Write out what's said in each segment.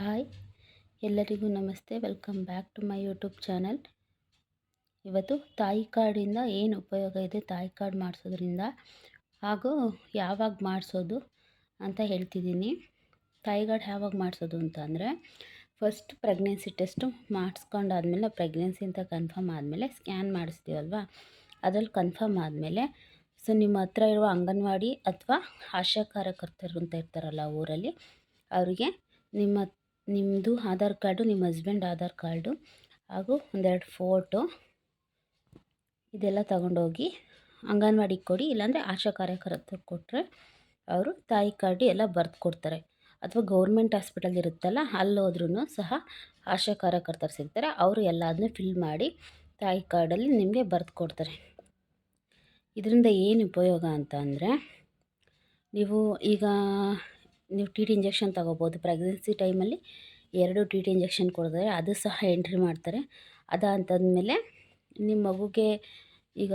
Hi, ಎಲ್ಲರಿಗೂ ನಮಸ್ತೆ. Welcome back to my YouTube channel ಇವತ್ತು ತಾಯಿ ಕಾರ್ಡಿಂದ ಏನು ಉಪಯೋಗ ಇದೆ, ತಾಯಿ ಕಾರ್ಡ್ ಮಾಡಿಸೋದ್ರಿಂದ? ಹಾಗೂ ಯಾವಾಗ ಮಾಡಿಸೋದು ಅಂತ ಹೇಳ್ತಿದ್ದೀನಿ. ತಾಯಿ ಕಾರ್ಡ್ ಯಾವಾಗ ಮಾಡಿಸೋದು ಅಂತ ಅಂದರೆ ಫಸ್ಟ್ ಪ್ರೆಗ್ನೆನ್ಸಿ ಟೆಸ್ಟು ಮಾಡಿಸ್ಕೊಂಡಾದ್ಮೇಲೆ ಪ್ರೆಗ್ನೆನ್ಸಿ ಅಂತ ಕನ್ಫರ್ಮ್ ಆದಮೇಲೆ ಸ್ಕ್ಯಾನ್ ಮಾಡಿಸ್ತೀವಲ್ವ? ಅದ್ರಲ್ಲಿ ಕನ್ಫರ್ಮ್ ಆದಮೇಲೆ ಸೊ ನಿಮ್ಮ ಹತ್ರ ಇರುವ ಅಂಗನವಾಡಿ ಅಥವಾ ಆಶಾ ಕಾರ್ಯಕರ್ತರು ಅಂತ ಇರ್ತಾರಲ್ಲ ಊರಲ್ಲಿ, ಅವರಿಗೆ ನಿಮ್ಮ ನಿಮ್ಮದು ಆಧಾರ್ ಕಾರ್ಡು, ನಿಮ್ಮ ಹಸ್ಬೆಂಡ್ ಆಧಾರ್ ಕಾರ್ಡು ಹಾಗೂ ಒಂದೆರಡು ಫೋಟೋ ಇದೆಲ್ಲ ತಗೊಂಡೋಗಿ ಅಂಗನವಾಡಿಗೆ ಕೊಡಿ, ಇಲ್ಲಾಂದರೆ ಆಶಾ ಕಾರ್ಯಕರ್ತರು ಕೊಟ್ಟರೆ ಅವರು ತಾಯಿ ಕಾರ್ಡು ಎಲ್ಲ ಬರೆದು ಕೊಡ್ತಾರೆ. ಅಥವಾ ಗೌರ್ಮೆಂಟ್ ಹಾಸ್ಪಿಟಲ್ ಇರುತ್ತಲ್ಲ ಅಲ್ಲೋದ್ರೂ ಸಹ ಆಶಾ ಕಾರ್ಯಕರ್ತರು ಸಿಗ್ತಾರೆ. ಅವರು ಎಲ್ಲ ಅದನ್ನ ಫಿಲ್ ಮಾಡಿ ತಾಯಿ ಕಾರ್ಡಲ್ಲಿ ನಿಮಗೆ ಬರೆದು ಕೊಡ್ತಾರೆ. ಇದರಿಂದ ಏನು ಉಪಯೋಗ ಅಂತ ನೀವು ಈಗ ನೀವು ಟಿ ಟಿ ಇಂಜೆಕ್ಷನ್ ತಗೋಬೋದು. ಪ್ರೆಗ್ನೆನ್ಸಿ ಟೈಮಲ್ಲಿ ಎರಡು ಟಿ ಟಿ ಇಂಜೆಕ್ಷನ್ ಕೊಡ್ತಾರೆ. ಅದು ಸಹ ಎಂಟ್ರಿ ಮಾಡ್ತಾರೆ. ಅದಾದಂದಮೇಲೆ ನಿಮ್ಮ ಮಗುಗೆ ಈಗ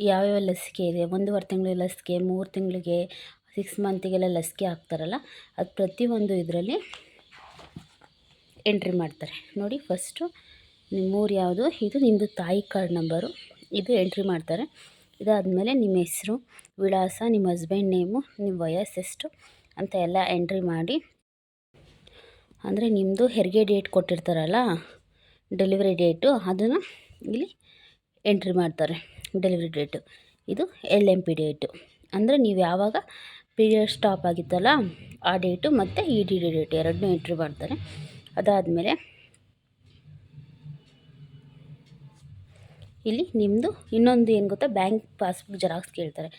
ಯಾವ್ಯಾವ ಲಸಿಕೆ ಇದೆ? ಒಂದೂವರೆ ತಿಂಗಳು ಲಸಿಕೆ, ಮೂರು ತಿಂಗಳಿಗೆ ಸಿಕ್ಸ್ ಮಂತಿಗೆಲ್ಲ ಲಸಿಕೆ ಹಾಕ್ತಾರಲ್ಲ, ಅದು ಪ್ರತಿಯೊಂದು ಇದರಲ್ಲಿ ಎಂಟ್ರಿ ಮಾಡ್ತಾರೆ. ನೋಡಿ ಫಸ್ಟು ನಿಮ್ಮೂರು ಯಾವುದು? ಇದು ನಿಮ್ಮದು ತಾಯಿ ಕಾರ್ಡ್ ನಂಬರು ಇದು ಎಂಟ್ರಿ ಮಾಡ್ತಾರೆ. ಇದಾದಮೇಲೆ ನಿಮ್ಮ ಹೆಸರು, ವಿಳಾಸ, ನಿಮ್ಮ ಹಸ್ಬೆಂಡ್ ನೇಮು ನಿಮ್ಮ ವಯಸ್ಸೆಷ್ಟು ಅಂತ ಎಲ್ಲ ಎಂಟ್ರಿ ಮಾಡಿ. ಅಂದರೆ ನಿಮ್ಮದು ಹೆರಿಗೆ ಡೇಟ್ ಕೊಟ್ಟಿರ್ತಾರಲ್ಲ ಡೆಲಿವರಿ ಡೇಟು ಅದನ್ನು ಇಲ್ಲಿ ಎಂಟ್ರಿ ಮಾಡ್ತಾರೆ. ಡೆಲಿವರಿ ಡೇಟು ಇದು ಎಲ್ ಎಂ ಪಿ ಡೇಟು ಅಂದರೆ ನೀವು ಯಾವಾಗ ಪೀರಿಯಡ್ ಸ್ಟಾಪ್ ಆಗಿತ್ತಲ್ಲ, ಆ ಡೇಟು ಮತ್ತು ಇ ಡಿ ಡಿ ಡೇಟ್ ಎರಡನ್ನೂ ಎಂಟ್ರಿ ಮಾಡ್ತಾರೆ. ಅದಾದಮೇಲೆ ಇಲ್ಲಿ ನಿಮ್ಮದು ಇನ್ನೊಂದು ಏನು ಗೊತ್ತಾ ಬ್ಯಾಂಕ್ ಪಾಸ್ಬುಕ್ ಜೆರಾಕ್ಸ್ ಕೇಳ್ತಾರೆ.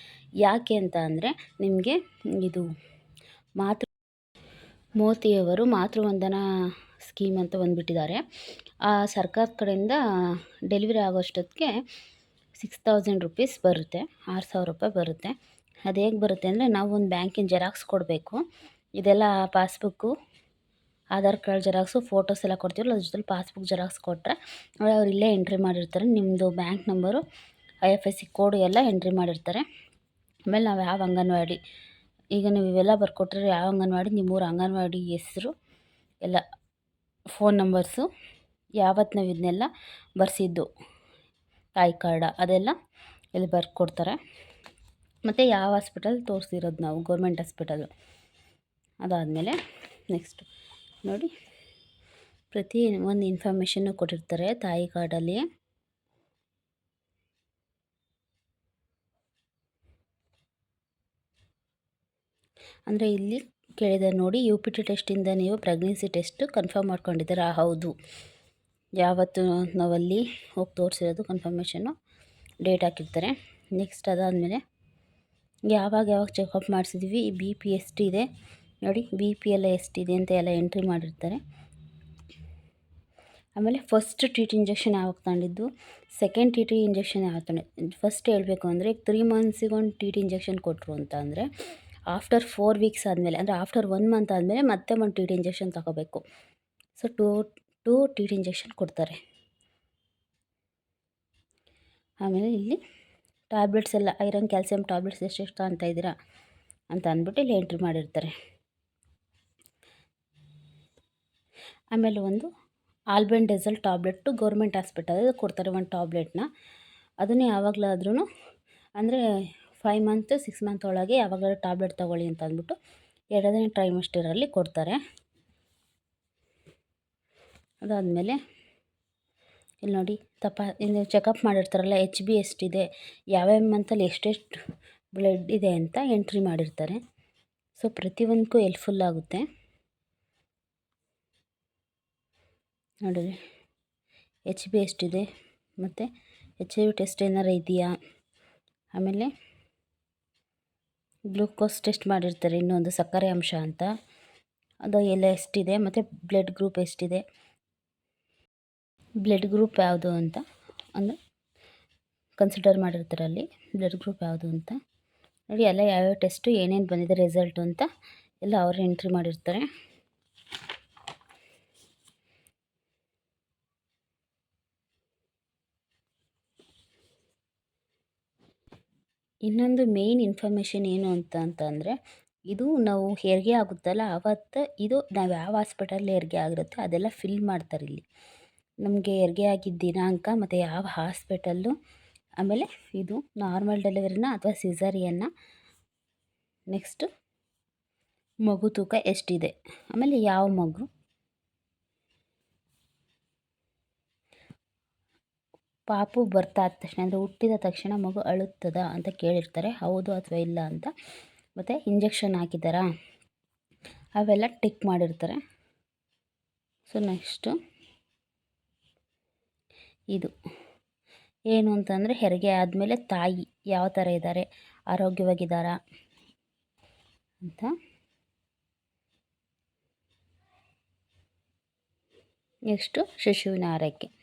ಯಾಕೆ ಅಂತ ಅಂದರೆ ನಿಮಗೆ ಇದು ಮಾತೃ ಮೋದಿಯವರು ಮಾತೃವಂದನಾ ಸ್ಕೀಮ್ ಅಂತ ಬಂದುಬಿಟ್ಟಿದ್ದಾರೆ. ಆ ಸರ್ಕಾರದ ಕಡೆಯಿಂದ ಡೆಲಿವರಿ ಆಗೋಷ್ಟೊತ್ತಿಗೆ ಸಿಕ್ಸ್ ತೌಸಂಡ್ ರುಪೀಸ್ ಬರುತ್ತೆ, ಆರು ಸಾವಿರ ರೂಪಾಯಿ ಬರುತ್ತೆ. ಅದು ಹೇಗೆ ಬರುತ್ತೆ ಅಂದರೆ ನಾವು ಒಂದು ಬ್ಯಾಂಕಿನ ಜೆರಾಕ್ಸ್ ಕೊಡಬೇಕು. ಇದೆಲ್ಲ passbook, Aadhaar card xerox, photos ಎಲ್ಲ ಕೊಡ್ತೀವಲ್ಲ, ಅದ್ರ ಜೊತೆಲಿ ಪಾಸ್ಬುಕ್ ಜೆರಾಕ್ಸ್ ಕೊಟ್ಟರೆ ಅವ್ರು ಇಲ್ಲೇ ಎಂಟ್ರಿ ಮಾಡಿರ್ತಾರೆ. ನಿಮ್ಮದು bank number, I F S C code ಎಲ್ಲ ಎಂಟ್ರಿ ಮಾಡಿರ್ತಾರೆ. ಆಮೇಲೆ ನಾವು ಯಾವ ಅಂಗನವಾಡಿ ಈಗ ನೀವು ಇವೆಲ್ಲ ಬರ್ಕೊಟ್ರೆ ಯಾವ ಅಂಗನವಾಡಿ? ನಿಮ್ಮೂರು ಅಂಗನವಾಡಿ ಹೆಸರು, ಎಲ್ಲ ಫೋನ್ ನಂಬರ್ಸು ಯಾವತ್ತು ನಾವು ಇದನ್ನೆಲ್ಲ ಬರೆಸಿದ್ದು. ತಾಯಿ ಕಾರ್ಡ ಅದೆಲ್ಲ ಇಲ್ಲಿ ಬರ್ಕೊಡ್ತಾರೆ. ಮತ್ತು ಯಾವ ಹಾಸ್ಪಿಟಲ್ ತೋರಿಸಿರೋದು ನಾವು? ಗೌರ್ಮೆಂಟ್ ಹಾಸ್ಪಿಟಲು ಅದಾದಮೇಲೆ ನೆಕ್ಸ್ಟು ನೋಡಿ. ಪ್ರತಿ ಒಂದು ಇನ್ಫಾರ್ಮೇಷನ್ನು ಕೊಟ್ಟಿರ್ತಾರೆ ತಾಯಿ ಕಾರ್ಡಲ್ಲಿ. ಅಂದರೆ ಇಲ್ಲಿ ಕೇಳಿದೆ ನೋಡಿ ಯು ಪಿ ಟಿ ಟೆಸ್ಟಿಂದ ನೀವು ಪ್ರೆಗ್ನೆನ್ಸಿ ಟೆಸ್ಟ್ ಕನ್ಫರ್ಮ್ ಮಾಡ್ಕೊಂಡಿದ್ದೀರಾ? ಹೌದು. ಯಾವತ್ತು ನಾವಲ್ಲಿ ಹೋಗಿ ತೋರಿಸಿರೋದು ಕನ್ಫರ್ಮೇಷನು ಡೇಟ್ ಹಾಕಿರ್ತಾರೆ. ನೆಕ್ಸ್ಟ್ ಅದಾದಮೇಲೆ ಯಾವಾಗ ಯಾವಾಗ ಚೆಕಪ್ ಮಾಡಿಸಿದ್ವಿ? ಬಿ ಪಿ ಎಷ್ಟಿದೆ ನೋಡಿ ಬಿ ಪಿ ಎಲ್ಲ ಎಷ್ಟಿದೆ ಅಂತ ಎಲ್ಲ ಎಂಟ್ರಿ ಮಾಡಿರ್ತಾರೆ. ಆಮೇಲೆ ಫಸ್ಟ್ ಟಿ ಟಿ ಇಂಜೆಕ್ಷನ್ ಯಾವಾಗ ತಗೊಂಡಿದ್ದು? ಸೆಕೆಂಡ್ ಟಿ ಟಿ ಇಂಜೆಕ್ಷನ್ ಯಾವಾಗ ತಗೊಂಡಿದ್ದು? ಫಸ್ಟ್ ಹೇಳಬೇಕು ಅಂದರೆ ತ್ರೀ ಮಂತ್ಸಿಗೆ ಒಂದು ಟಿ ಟಿ ಇಂಜೆಕ್ಷನ್ ಕೊಟ್ಟರು ಅಂತ ಅಂದರೆ ಆಫ್ಟರ್ ಫೋರ್ ವೀಕ್ಸ್ ಆದಮೇಲೆ, ಅಂದರೆ ಆಫ್ಟರ್ ಒನ್ ಮಂತ್ ಆದಮೇಲೆ ಮತ್ತೆ ಒಂದು ಟಿ ಟಿ ಇಂಜೆಕ್ಷನ್ ತಗೋಬೇಕು. So two two T T injection ಕೊಡ್ತಾರೆ. ಆಮೇಲೆ ಇಲ್ಲಿ ಟ್ಯಾಬ್ಲೆಟ್ಸ್ ಎಲ್ಲ ಐರನ್ ಕ್ಯಾಲ್ಸಿಯಂ ಟ್ಯಾಬ್ಲೆಟ್ಸ್ ಎಷ್ಟೆಷ್ಟು ಅಂತ ಇದ್ದೀರಾ ಅಂತ ಅಂದ್ಬಿಟ್ಟು ಇಲ್ಲಿ ಎಂಟ್ರಿ ಮಾಡಿರ್ತಾರೆ. ಆಮೇಲೆ ಒಂದು ಆಲ್ಬೆಂಡೆಝಲ್ ಟ್ಯಾಬ್ಲೆಟ್ಟು ಗೌರ್ಮೆಂಟ್ ಹಾಸ್ಪಿಟಲ್ ಕೊಡ್ತಾರೆ ಒಂದು ಟ್ಯಾಬ್ಲೆಟ್ನ ಅದನ್ನು ಯಾವಾಗಲಾದ್ರೂ ಅಂದರೆ ಫೈವ್ ಮಂತ್ ಸಿಕ್ಸ್ ಮಂತ್ ಒಳಗೆ ಯಾವಾಗಲೂ ಟ್ಯಾಬ್ಲೆಟ್ ತೊಗೊಳ್ಳಿ ಅಂತ ಅಂದ್ಬಿಟ್ಟು ಎರಡನೇ ಟ್ರೈಮಿಸ್ಟರಲ್ಲಿ ಕೊಡ್ತಾರೆ. ಅದಾದಮೇಲೆ ಇಲ್ಲಿ ನೋಡಿ ತಪ ಇನ್ನು ಚೆಕಪ್ ಮಾಡಿರ್ತಾರಲ್ಲ ಎಚ್ ಬಿ ಎಷ್ಟಿದೆ ಯಾವ್ಯಾವ ಮಂತಲ್ಲಿ ಎಷ್ಟೆಷ್ಟು ಬ್ಲಡ್ ಇದೆ ಅಂತ ಎಂಟ್ರಿ ಮಾಡಿರ್ತಾರೆ. ಸೊ ಪ್ರತಿಯೊಂದಕ್ಕೂ ಎಲ್ಪ್ಫುಲ್ ಆಗುತ್ತೆ. ನೋಡಿರಿ ಎಚ್ ಬಿ ಎಷ್ಟಿದೆ ಮತ್ತು ಎಚ್ ಐ ವಿ ಟೆಸ್ಟ್ ಏನಾರು ಇದೆಯಾ? ಆಮೇಲೆ ಗ್ಲೂಕೋಸ್ ಟೆಸ್ಟ್ ಮಾಡಿರ್ತಾರೆ, ಇನ್ನೊಂದು ಸಕ್ಕರೆ ಅಂಶ ಅಂತ. ಅದು ಎಲ್ಲ ಎಷ್ಟಿದೆ ಮತ್ತು ಬ್ಲಡ್ ಗ್ರೂಪ್ ಎಷ್ಟಿದೆ? ಬ್ಲಡ್ ಗ್ರೂಪ್ ಯಾವುದು ಅಂತ ಅಂದರೆ ಕನ್ಸಿಡರ್ ಮಾಡಿರ್ತಾರೆ ಅಲ್ಲಿ ಬ್ಲಡ್ ಗ್ರೂಪ್ ಯಾವುದು ಅಂತ. ನೋಡಿ, ಎಲ್ಲ ಯಾವ್ಯಾವ ಟೆಸ್ಟು ಏನೇನು ಬಂದಿದೆ ರಿಸಲ್ಟು ಅಂತ ಎಲ್ಲ ಅವರು ಎಂಟ್ರಿ ಮಾಡಿರ್ತಾರೆ. ಇನ್ನೊಂದು ಮೇಯ್ನ್ ಇನ್ಫಾರ್ಮೇಷನ್ ಏನು ಅಂತ ಅಂತಂದರೆ, ಇದು ನಾವು ಹೆರಿಗೆ ಆಗುತ್ತಲ್ಲ ಆವತ್ತು ಇದು ನಾವು ಯಾವ ಹಾಸ್ಪಿಟಲ್ ಹೆರಿಗೆ ಆಗಿರುತ್ತೆ, ಅದೆಲ್ಲ ಫಿಲ್ ಮಾಡ್ತಾರೆ ಇಲ್ಲಿ. ನಮಗೆ ಹೆರಿಗೆ ಆಗಿದ್ದ ದಿನಾಂಕ ಮತ್ತು ಯಾವ ಹಾಸ್ಪಿಟಲ್ಲು ಆಮೇಲೆ ಇದು ನಾರ್ಮಲ್ ಡೆಲಿವರಿನ ಅಥವಾ ಸಿಸರಿಯನ್ನ ನೆಕ್ಸ್ಟು ಮಗು ತೂಕ ಎಷ್ಟಿದೆ, ಆಮೇಲೆ ಯಾವ ಮಗು. ಪಾಪು ಬರ್ತಾದ ತಕ್ಷಣ ಅಂದರೆ ಹುಟ್ಟಿದ ತಕ್ಷಣ ಮಗು ಅಳುತ್ತದ ಅಂತ ಕೇಳಿರ್ತಾರೆ. ಹೌದು ಅಥವಾ ಇಲ್ಲ ಅಂತ. ಮತ್ತು ಇಂಜೆಕ್ಷನ್ ಹಾಕಿದ್ದಾರಾ? ಅವೆಲ್ಲ ಟಿಕ್ ಮಾಡಿರ್ತಾರೆ. ಸೊ ನೆಕ್ಸ್ಟು ಇದು. ಏನು ಅಂತಂದರೆ ಹೆರಿಗೆ ಆದಮೇಲೆ ತಾಯಿ ಯಾವ ಥರ ಇದ್ದಾರೆ? ಆರೋಗ್ಯವಾಗಿದ್ದಾರಾ? ಅಂತ. ನೆಕ್ಸ್ಟು ಶಿಶುವಿನ ಆರೈಕೆ.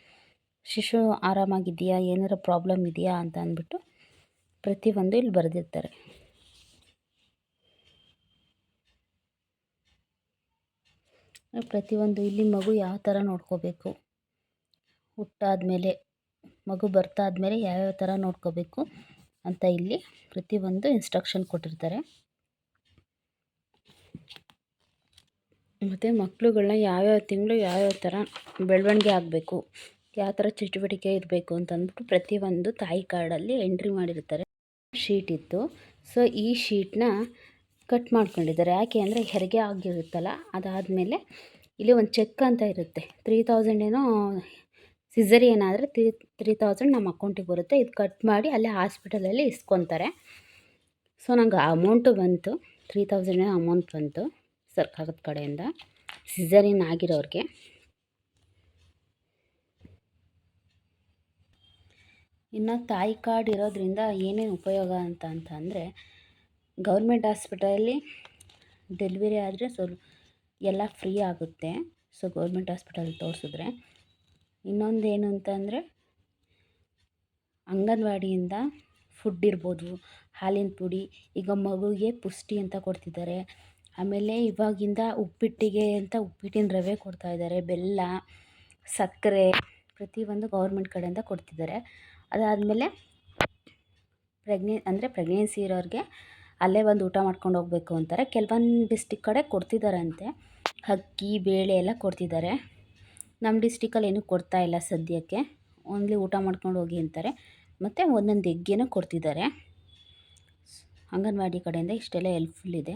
ಶಿಶು ಆರಾಮಾಗಿದೆಯಾ ಏನಾರು ಪ್ರಾಬ್ಲಮ್ ಇದೆಯಾ? ಅಂತ ಅಂದ್ಬಿಟ್ಟು ಪ್ರತಿಯೊಂದು ಇಲ್ಲಿ ಬರೆದಿರ್ತಾರೆ. ಪ್ರತಿಯೊಂದು ಇಲ್ಲಿ ಮಗು ಯಾವ ಥರ ನೋಡ್ಕೋಬೇಕು? ಹುಟ್ಟಾದಮೇಲೆ, ಮಗು ಬರ್ತಾದಮೇಲೆ ಯಾವ್ಯಾವ ಥರ ನೋಡ್ಕೋಬೇಕು ಅಂತ ಇಲ್ಲಿ ಪ್ರತಿಯೊಂದು ಇನ್ಸ್ಟ್ರಕ್ಷನ್ ಕೊಟ್ಟಿರ್ತಾರೆ. ಮತ್ತು ಮಕ್ಕಳುಗಳನ್ನ ಯಾವ್ಯಾವ ತಿಂಗಳು ಯಾವ್ಯಾವ ಥರ ಬೆಳವಣಿಗೆ ಆಗಬೇಕು? ಯಾವ ಥರ ಚಟುವಟಿಕೆ ಇರಬೇಕು ಅಂತಂದ್ಬಿಟ್ಟು ಪ್ರತಿಯೊಂದು ತಾಯಿ ಕಾರ್ಡಲ್ಲಿ ಎಂಟ್ರಿ ಮಾಡಿರ್ತಾರೆ. ಶೀಟ್ ಇತ್ತು. ಸೊ ಈ ಶೀಟ್ನ ಕಟ್ ಮಾಡ್ಕೊಂಡಿದ್ದಾರೆ. ಯಾಕೆ ಅಂದರೆ ಹೆರಿಗೆ ಆಗಿರುತ್ತಲ್ಲ, ಅದಾದಮೇಲೆ ಇಲ್ಲಿ ಒಂದು ಚೆಕ್ ಅಂತ ಇರುತ್ತೆ. ತ್ರೀ ತೌಸಂಡ್ ಏನೋ ಸಿಸರಿಯನ್ ಏನಾದರೆ ತ್ರೀ ತ್ರೀ ತೌಸಂಡ್ ನಮ್ಮ ಅಕೌಂಟಿಗೆ ಬರುತ್ತೆ. ಇದು ಕಟ್ ಮಾಡಿ ಅಲ್ಲೇ ಹಾಸ್ಪಿಟಲಲ್ಲಿ ಇಸ್ಕೊತಾರೆ. ಸೊ ನಂಗೆ ಅಮೌಂಟು ಬಂತು. ತ್ರೀ ತೌಸಂಡ್ ಅಮೌಂಟ್ ಬಂತು ಸರ್ಕಾರದ ಕಡೆಯಿಂದ. ಸಿಸರಿನ್ ಆಗಿರೋರಿಗೆ. ಇನ್ನು ತಾಯಿ ಕಾರ್ಡ್ ಇರೋದ್ರಿಂದ ಏನೇನು ಉಪಯೋಗ ಅಂತ ಅಂತಂದರೆ ಗೌರ್ಮೆಂಟ್ ಹಾಸ್ಪಿಟಲಲ್ಲಿ ಡೆಲಿವರಿ ಆದರೆ ಸ್ವಲ್ಪ ಎಲ್ಲ ಫ್ರೀ ಆಗುತ್ತೆ. ಸೊ ಗೌರ್ಮೆಂಟ್ ಹಾಸ್ಪಿಟಲ್ ತೋರಿಸಿದ್ರೆ. ಇನ್ನೊಂದು ಏನು ಅಂತಂದರೆ ಅಂಗನವಾಡಿಯಿಂದ ಫುಡ್ ಇರ್ಬೋದು. ಹಾಲಿನ ಪುಡಿ, ಈಗ ಮಗುವಿಗೆ ಪುಷ್ಟಿ ಅಂತ ಕೊಡ್ತಿದ್ದಾರೆ. ಆಮೇಲೆ ಇವಾಗಿಂದ ಉಪ್ಪಿಟ್ಟಿಗೆ ಅಂತ ಉಪ್ಪಿಟ್ಟಿನ ರವೆ ಕೊಡ್ತಾಯಿದ್ದಾರೆ ಬೆಲ್ಲ, ಸಕ್ಕರೆ ಪ್ರತಿಯೊಂದು ಗೌರ್ಮೆಂಟ್ ಕಡೆಯಿಂದ ಕೊಡ್ತಿದ್ದಾರೆ. ಅದಾದಮೇಲೆ ಪ್ರೆಗ್ನೆ, ಅಂದರೆ ಪ್ರೆಗ್ನೆನ್ಸಿ ಇರೋರಿಗೆ ಅಲ್ಲೇ ಬಂದು ಊಟ ಮಾಡ್ಕೊಂಡು ಹೋಗಬೇಕು ಅಂತಾರೆ. ಕೆಲವೊಂದು ಡಿಸ್ಟಿಕ್ ಕಡೆ ಕೊಡ್ತಿದ್ದಾರಂತೆ ಅಕ್ಕಿ, ಬೇಳೆ ಎಲ್ಲ ಕೊಡ್ತಿದ್ದಾರೆ ನಮ್ಮ ಡಿಸ್ಟಿಕಲ್ಲಿ ಏನೂ ಕೊಡ್ತಾ ಇಲ್ಲ ಸದ್ಯಕ್ಕೆ. ಓನ್ಲಿ ಊಟ ಮಾಡ್ಕೊಂಡು ಹೋಗಿ ಅಂತಾರೆ. ಮತ್ತು ಒಂದೊಂದು ಎಗ್ಗೇನೋ ಕೊಡ್ತಿದ್ದಾರೆ ಅಂಗನವಾಡಿ ಕಡೆಯಿಂದ ಇಷ್ಟೆಲ್ಲ ಹೆಲ್ಪ್ಫುಲ್ ಇದೆ.